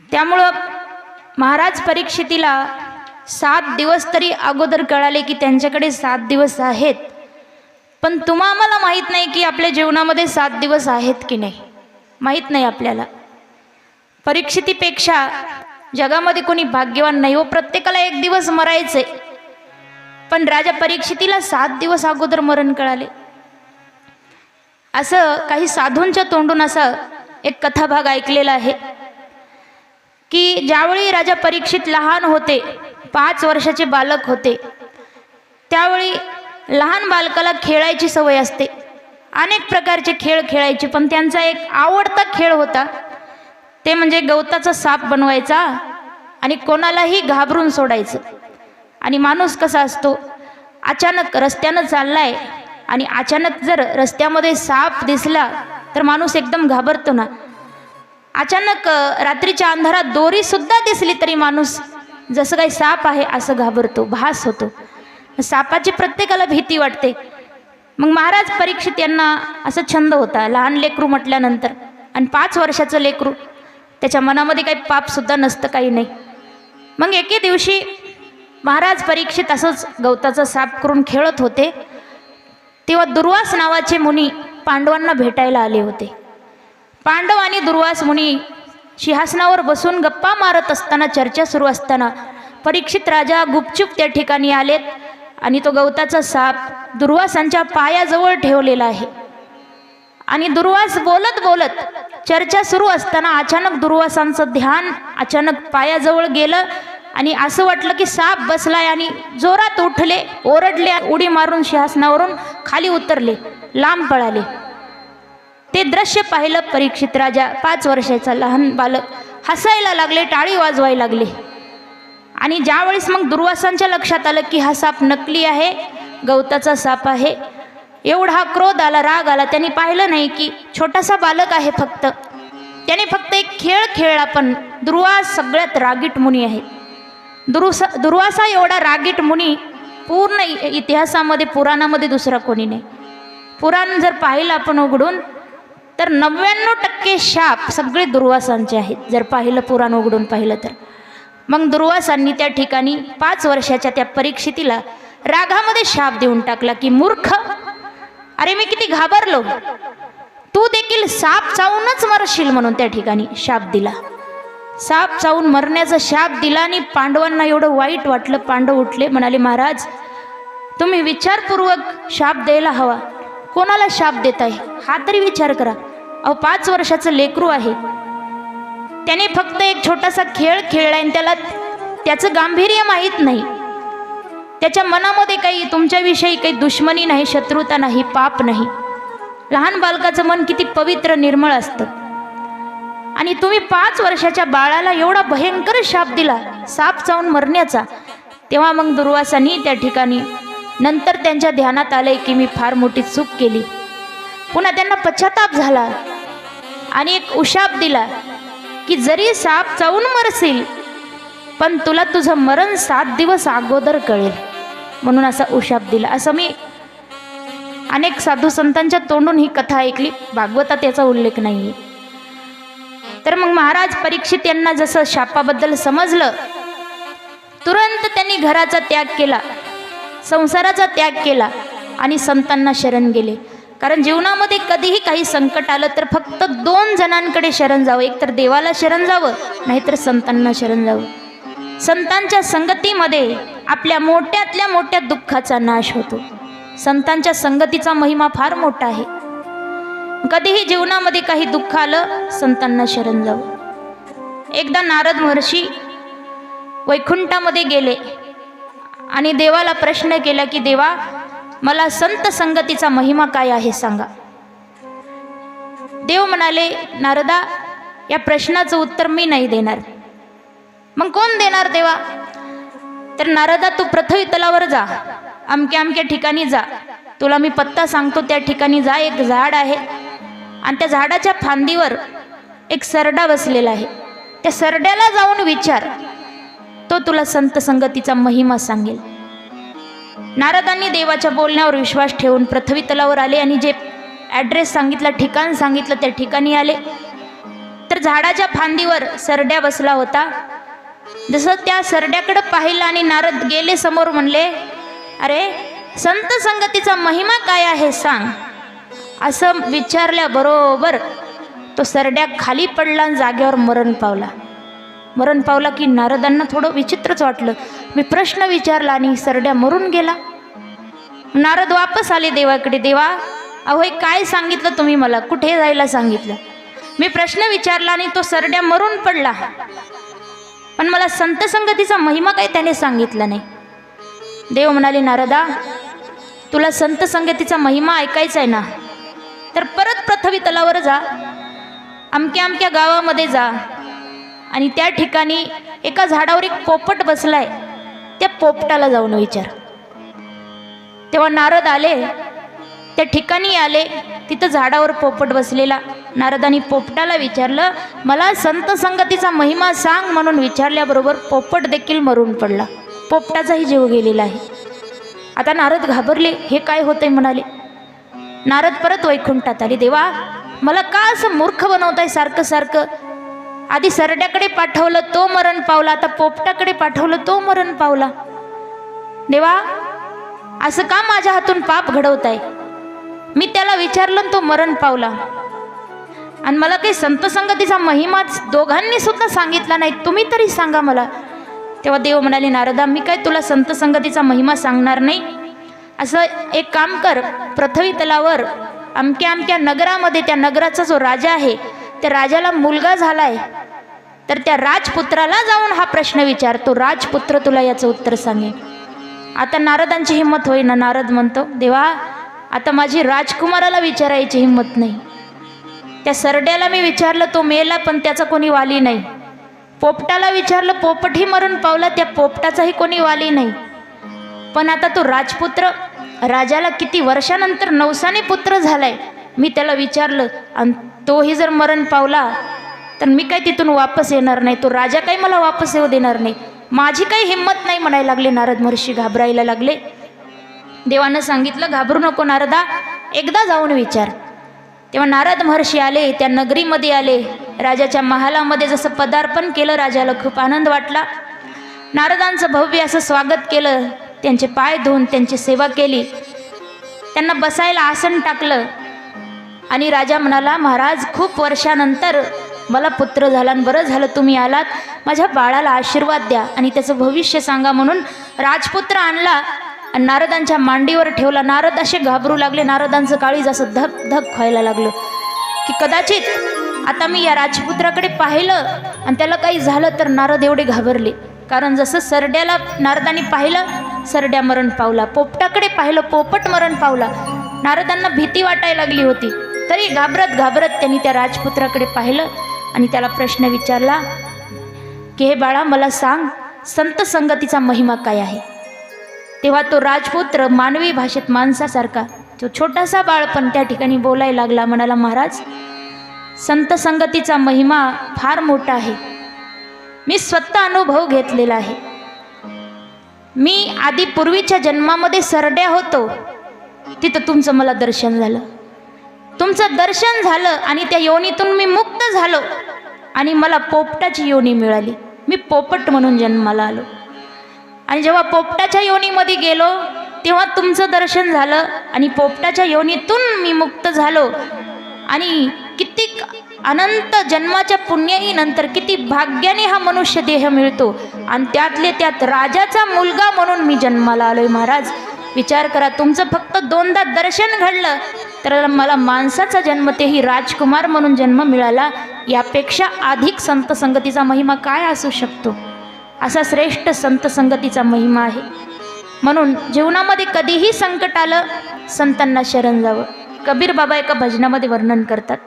त्यामुळं महाराज परीक्षितीला सात दिवस तरी अगोदर कळाले की त्यांच्याकडे सात दिवस आहेत. पण तुम्हा आम्हाला माहीत नाही की आपल्या जीवनामध्ये सात दिवस आहेत की नाही. माहीत नाही आपल्याला. परीक्षितीपेक्षा जगामध्ये कोणी भाग्यवान नाही व प्रत्येकाला एक दिवस मरायचे पण राजा परीक्षितीला सात दिवस अगोदर मरण कळाले. असं काही साधूंच्या तोंडून असा एक कथाभाग ऐकलेला आहे. की ज्यावेळी राजा परीक्षित लहान होते पाच वर्षाचे बालक होते त्यावेळी लहान बालकाला खेळायची सवय असते. अनेक प्रकारचे खेळ खेळायचे पण त्यांचा एक आवडता खेळ होता. ते म्हणजे गवताचा साप बनवायचा आणि कोणालाही घाबरून सोडायचं. आणि माणूस कसा असतो? अचानक रस्त्यानं चाललाय आणि अचानक जर रस्त्यामध्ये साप दिसला तर माणूस एकदम घाबरतो ना. अचानक रात्रीच्या अंधारात दोरी सुद्धा दिसली तरी माणूस जसं काही साप आहे असं घाबरतो भास होतो. सापाची प्रत्येकाला भीती वाटते. मग महाराज परीक्षित यांना असं छंद होता लहान लेकरू म्हटल्यानंतर आणि पाच वर्षाचं लेकरू त्याच्या मनामध्ये काही पापसुद्धा नसतं काही नाही. मग एके दिवशी महाराज परीक्षित असंच गवताचा साप करून खेळत होते. तेव्हा दुर्वास नावाचे मुनी पांडवांना भेटायला आले होते. पांडव आणि दुर्वास मुनी सिंहासनावर बसून गप्पा मारत असताना चर्चा सुरू असताना परीक्षित राजा गुपचूप त्या ठिकाणी आलेत आणि तो गवताचा साप दुर्वासांच्या पायाजवळ ठेवलेला आहे. आणि दुर्वास बोलत बोलत चर्चा सुरू असताना अचानक दुर्वासांचं ध्यान अचानक पायाजवळ गेलं आणि असं वाटलं की साप बसलाय आणि जोरात उठले ओरडले उडी मारून सिंहासनावरून खाली उतरले लांब पळाले. ते दृश्य पाहिलं परीक्षित राजा. पाच वर्षाचा लहान बालक हसायला लागले टाळी वाजवायला लागले. आणि ज्यावेळेस मग दुर्वासांच्या लक्षात आलं की हा साप नकली आहे गवताचा साप आहे एवढा हा क्रोध आला राग आला त्यांनी पाहिलं नाही की छोटासा बालक आहे फक्त. त्याने फक्त एक खेळ खेळला पण दुर्वास सगळ्यात रागीट मुनी आहे. दुरुसा दुर्वासा एवढा रागीट मुनी पूर्ण इतिहासामध्ये पुराणामध्ये दुसरा कोणी नाही. पुराण जर पाहिलं आपण उघडून तर नव्याण्णव टक्के शाप सगळे दुर्वासांचे आहेत. जर पाहिलं पुराण उघडून पाहिलं तर. मग दुर्वासांनी त्या ठिकाणी पाच वर्षाच्या त्या परीक्षितीला रागामध्ये शाप देऊन टाकला की मूर्ख! अरे मी किती घाबरलो. तू देखील साप चावूनच मरशील म्हणून त्या ठिकाणी शाप दिला. साप चावून मरण्याचा शाप दिला आणि पांडवांना एवढं वाईट वाटलं. पांडव उठले म्हणाले महाराज तुम्ही विचारपूर्वक शाप द्यायला हवा. कोणाला शाप देत आहे हा तरी विचार करा. अहो पाच वर्षाचं लेकरू आहे. त्याने फक्त एक छोटासा खेळ खेळलाय आणि त्याला त्याचं गांभीर्य माहीत नाही. त्याच्या मनामध्ये काही तुमच्याविषयी काही दुश्मनी नाही शत्रुता नाही पाप नाही. लहान बालकाचं मन किती पवित्र निर्मळ असतं. आणि तुम्ही पाच वर्षाच्या बाळाला एवढा भयंकर शाप दिला साप चावून मरण्याचा तेव्हा मग दुर्वासांनी त्या ठिकाणी नंतर त्यांच्या ध्यानात आले की मी फार मोठी चूक केली. पुन्हा त्यांना पश्चाताप झाला. आणि एक उशाप दिला की जरी साप चावून मरशील पण तुला तुझं मरण सात दिवस अगोदर कळेल. म्हणून असा उशाप दिला. असं मी अनेक साधू संतांच्या तोंडून ही कथा ऐकली. भागवतात याचा उल्लेख नाही तर मग महाराज परीक्षित यांना जसं शापाबद्दल समजलं तुरंत त्यांनी घराचा त्याग केला संसाराचा त्याग केला आणि संतांना शरण गेले. कारण जीवनामध्ये कधीही काही संकट आलं तर फक्त दोन जणांकडे शरण जावं. एक तर देवाला शरण जावं नाहीतर संतांना शरण जावं. संतांच्या संगतीमध्ये आपल्या मोठ्यातल्या मोठ्या दुःखाचा नाश होतो. संतांच्या संगतीचा महिमा फार मोठा आहे. कधीही जीवनामध्ये काही दुःख आलं संतांना शरण जावं. एकदा नारद महर्षी वैकुंठामध्ये गेले आणि देवाला प्रश्न केला की देवा मला संत संगतीचा महिमा काय आहे सांगा. देव म्हणाले नारदा या प्रश्नाचं उत्तर मी नाही देणार. मग कोण देणार देवा? तर नारदा तू पृथ्वी तलावर जा. अमक्या अमक्या ठिकाणी जा. तुला मी पत्ता सांगतो त्या ठिकाणी जा. एक झाड आहे. आणि त्या झाडाच्या फांदीवर एक सरडा बसलेला आहे. त्या सरड्याला जाऊन विचार. तो तुला संत संगतीचा महिमा सांगेल. नारदांनी देवाच्या बोलण्यावर विश्वास ठेवून पृथ्वी तलावर आले आणि जे ॲड्रेस सांगितला ठिकाण सांगितलं त्या ठिकाणी आले. तर झाडाच्या फांदीवर सरड्या बसला होता. जसं त्या सरड्याकडे पाहिलं आणि नारद गेले समोर म्हणले अरे संत संगतीचा महिमा काय आहे सांग. असं विचारल्याबरोबर तो सरड्या खाली पडला आणि जागेवर मरण पावला. मरण पावला की नारदांना थोडं विचित्रच वाटलं. मी प्रश्न विचारला आणि सरड्या मरून गेला. नारद वापस आले देवाकडे. देवा अहो हे काय सांगितलं तुम्ही मला? कुठे जायला सांगितलं? मी प्रश्न विचारला आणि तो सरड्या मरून पडला. पण मला संत संगतीचा महिमा काय त्याने सांगितला नाही. देव म्हणाले नारदा तुला संत संगतीचा महिमा ऐकायचा आहे ना? तर परत पृथ्वी तलावर जा. अमक्या अमक्या गावामध्ये जा. आणि त्या ठिकाणी एका झाडावर एक पोपट बसलाय. त्या पोपटाला जाऊन विचार. तेव्हा नारद आले. त्या ठिकाणी आले. तिथं झाडावर पोपट बसलेला. नारदानी पोपटाला विचारलं मला संत संगतीचा महिमा सांग म्हणून विचारल्याबरोबर पोपट देखील मरून पडला. पोपटाचाही जीव गेलेला आहे. आता नारद घाबरले. हे काय होतंय म्हणाले. नारद परत वैकुंठात आले देवा मला का असं मूर्ख बनवताय सारखं सारखं? आधी सरड्याकडे पाठवलं तो मरण पावला आता पोपटाकडे पाठवलं तो मरण पावला. देवा असं का माझ्या हातून पाप घडवताय? मी त्याला विचारलं आणि तो मरण पावला. आणि मला काही संत संगतीचा महिमाच दोघांनी सुद्धा सांगितला नाही. तुम्ही तरी सांगा मला. तेव्हा देव म्हणाले नारदा मी काय तुला संत संगतीचा महिमा सांगणार नाही? असं एक काम कर. पृथ्वी तलावर अमक्या अमक्या नगरामध्ये त्या नगराचा जो राजा आहे त्या राजाला मुलगा झालाय. तर त्या राजपुत्राला जाऊन हा प्रश्न विचार. तो राजपुत्र तुला याचं उत्तर सांगेल. आता नारदांची हिंमत होईना नारद म्हणतो देवा आता माझी राजकुमाराला विचारायची हिंमत नाही. त्या सरड्याला मी विचारलं तो मेला पण त्याचा कोणी वाली नाही. पोपटाला विचारलं पोपटही मरण पावला त्या पोपटाचाही कोणी वाली नाही. पण आता तो राजपुत्र राजाला किती वर्षानंतर नवसाने पुत्र झालाय. मी त्याला विचारलं आणि तोही जर मरण पावला तर मी काय तिथून वापस येणार नाही? तो राजा काही मला वापस येऊ देणार नाही? माझी काही हिंमत नाही म्हणायला लागले नारद महर्षी घाबरायला लागले. देवानं सांगितलं घाबरू नको नारदा एकदा जाऊन विचार. तेव्हा नारद महर्षी आले त्या नगरीमध्ये आले. राजाच्या महालामध्ये जसं पदार्पण केलं राजाला खूप आनंद वाटला. नारदांचं भव्य असं स्वागत केलं त्यांचे पाय धुवून त्यांची सेवा केली. त्यांना बसायला आसन टाकलं. आणि राजा म्हणाला महाराज खूप वर्षानंतर मला पुत्र झाला आणि बरं झालं तुम्ही आलात. माझ्या बाळाला आशीर्वाद द्या आणि त्याचं भविष्य सांगा. म्हणून राजपुत्र आणला आणि नारदांच्या मांडीवर ठेवला. नारद असे घाबरू लागले. नारदांचं काळीज असं धक धक व्हायला लागलं. की कदाचित आता मी या राजपुत्राकडे पाहिलं आणि त्याला काही झालं तर नारद एवढे घाबरले. कारण जसं सरड्याला नारदांनी पाहिलं सरड्या मरण पावला. पोपटाकडे पाहिलं पोपट मरण पावला. नारदांना भीती वाटायला लागली होती. तरी घाबरत घाबरत त्यांनी त्या राजपुत्राकडे पाहिलं आणि त्याला प्रश्न विचारला की हे बाळा मला सांग संत संगतीचा महिमा काय आहे? तेव्हा तो राजपुत्र मानवी भाषेत माणसासारखा तो छोटासा बाळ पण त्या ठिकाणी बोलायला लागला म्हणाला महाराज संत संगतीचा महिमा फार मोठा आहे. मी स्वतः अनुभव घेतलेला आहे. मी आधी पूर्वीच्या जन्मामध्ये सरड्या होतो. तिथं तुमचं मला दर्शन झालं. तुमचं दर्शन झालं आणि त्या योनीतून मी मुक्त झालो. आणि मला पोपटाची योनी मिळाली. मी पोपट म्हणून जन्माला आलो. आणि जेव्हा पोपटाच्या योनीमध्ये गेलो तेव्हा तुमचं दर्शन झालं आणि पोपटाच्या योनीतून मी मुक्त झालो. आणि किती अनंत जन्माच्या पुण्याही नंतर किती भाग्याने हा मनुष्य देह मिळतो. आणि त्यातले त्यात राजाचा मुलगा म्हणून मी जन्माला आलोय महाराज. विचार करा तुमचं फक्त दोनदा दर्शन घडलं तर मला माणसाचा जन्म तेही राजकुमार म्हणून जन्म मिळाला यापेक्षा अधिक संत संगतीचा महिमा काय असू शकतो? असा श्रेष्ठ संत संगतीचा महिमा आहे. म्हणून जीवनामध्ये कधीही संकट आलं संतांना शरण जावं. कबीर बाबा एका भजनामध्ये वर्णन करतात.